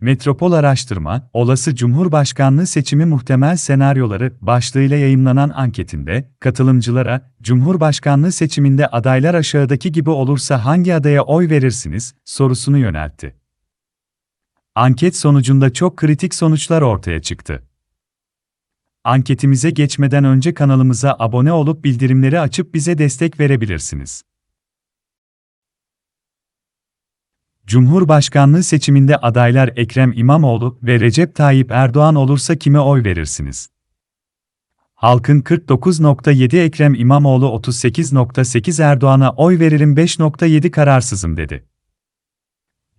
Metropol Araştırma, Olası Cumhurbaşkanlığı Seçimi Muhtemel Senaryoları başlığıyla yayımlanan anketinde, katılımcılara, Cumhurbaşkanlığı seçiminde adaylar aşağıdaki gibi olursa hangi adaya oy verirsiniz, sorusunu yöneltti. Anket sonucunda çok kritik sonuçlar ortaya çıktı. Anketimize geçmeden önce kanalımıza abone olup bildirimleri açıp bize destek verebilirsiniz. Cumhurbaşkanlığı seçiminde adaylar Ekrem İmamoğlu ve Recep Tayyip Erdoğan olursa kime oy verirsiniz? Halkın 49.7 Ekrem İmamoğlu 38.8 Erdoğan'a oy veririm 5.7 kararsızım dedi.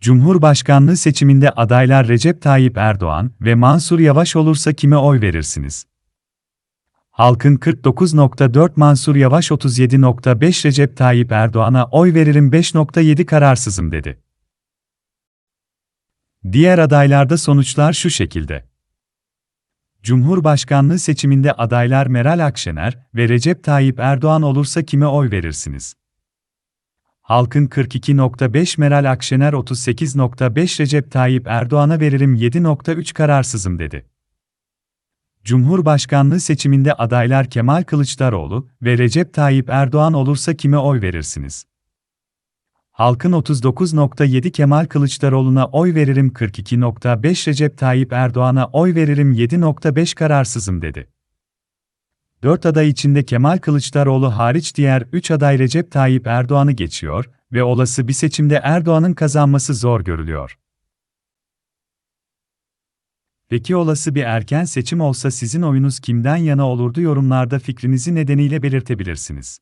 Cumhurbaşkanlığı seçiminde adaylar Recep Tayyip Erdoğan ve Mansur Yavaş olursa kime oy verirsiniz? Halkın 49.4 Mansur Yavaş 37.5 Recep Tayyip Erdoğan'a oy veririm 5.7 kararsızım dedi. Diğer adaylarda sonuçlar şu şekilde. Cumhurbaşkanlığı seçiminde adaylar Meral Akşener ve Recep Tayyip Erdoğan olursa kime oy verirsiniz? Halkın 42.5 Meral Akşener 38.5 Recep Tayyip Erdoğan'a veririm 7.3 kararsızım dedi. Cumhurbaşkanlığı seçiminde adaylar Kemal Kılıçdaroğlu ve Recep Tayyip Erdoğan olursa kime oy verirsiniz? Halkın 39.7 Kemal Kılıçdaroğlu'na oy veririm 42.5 Recep Tayyip Erdoğan'a oy veririm 7.5 kararsızım dedi. 4 aday içinde Kemal Kılıçdaroğlu hariç diğer 3 aday Recep Tayyip Erdoğan'ı geçiyor ve olası bir seçimde Erdoğan'ın kazanması zor görülüyor. Peki olası bir erken seçim olsa sizin oyunuz kimden yana olurdu yorumlarda fikrinizi nedeniyle belirtebilirsiniz.